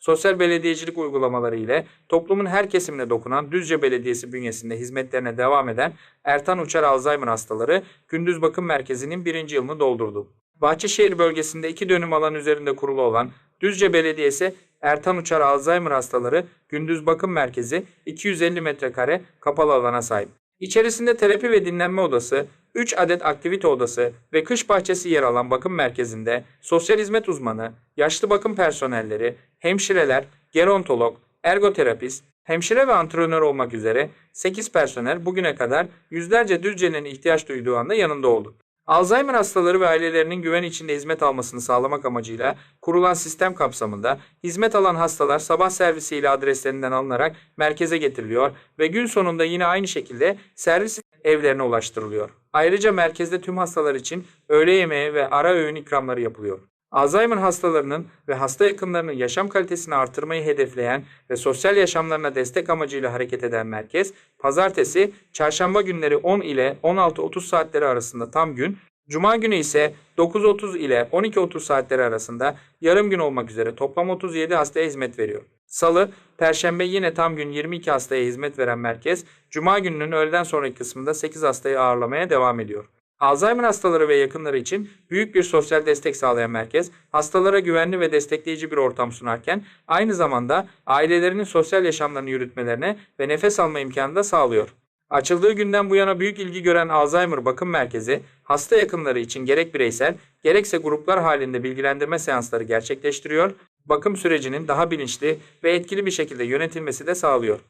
sosyal belediyecilik uygulamaları ile toplumun her kesimine dokunan Düzce Belediyesi bünyesinde hizmetlerine devam eden Ertan Uçar Alzheimer hastaları Gündüz Bakım Merkezi'nin birinci yılını doldurdu. Bahçeşehir bölgesinde iki dönüm alan üzerinde kurulu olan Düzce Belediyesi Ertan Uçar Alzheimer hastaları Gündüz Bakım Merkezi 250 metrekare kapalı alana sahip. İçerisinde terapi ve dinlenme odası, 3 adet aktivite odası ve kış bahçesi yer alan bakım merkezinde sosyal hizmet uzmanı, yaşlı bakım personelleri, hemşireler, gerontolog, ergoterapist, hemşire ve antrenör olmak üzere 8 personel bugüne kadar yüzlerce Düzce'nin ihtiyaç duyduğu anda yanında oldu. Alzheimer hastaları ve ailelerinin güven içinde hizmet almasını sağlamak amacıyla kurulan sistem kapsamında hizmet alan hastalar sabah servisiyle adreslerinden alınarak merkeze getiriliyor ve gün sonunda yine aynı şekilde servis evlerine ulaştırılıyor. Ayrıca merkezde tüm hastalar için öğle yemeği ve ara öğün ikramları yapılıyor. Alzheimer hastalarının ve hasta yakınlarının yaşam kalitesini artırmayı hedefleyen ve sosyal yaşamlarına destek amacıyla hareket eden merkez, pazartesi, çarşamba günleri 10 ile 16.30 saatleri arasında tam gün, cuma günü ise 9.30 ile 12.30 saatleri arasında yarım gün olmak üzere toplam 37 hastaya hizmet veriyor. Salı, Perşembe yine tam gün 22 hastaya hizmet veren merkez, Cuma gününün öğleden sonraki kısmında 8 hastayı ağırlamaya devam ediyor. Alzheimer hastaları ve yakınları için büyük bir sosyal destek sağlayan merkez, hastalara güvenli ve destekleyici bir ortam sunarken aynı zamanda ailelerinin sosyal yaşamlarını yürütmelerine ve nefes alma imkanı da sağlıyor. Açıldığı günden bu yana büyük ilgi gören Alzheimer Bakım Merkezi, hasta yakınları için gerek bireysel, gerekse gruplar halinde bilgilendirme seansları gerçekleştiriyor, bakım sürecinin daha bilinçli ve etkili bir şekilde yönetilmesi de sağlıyor.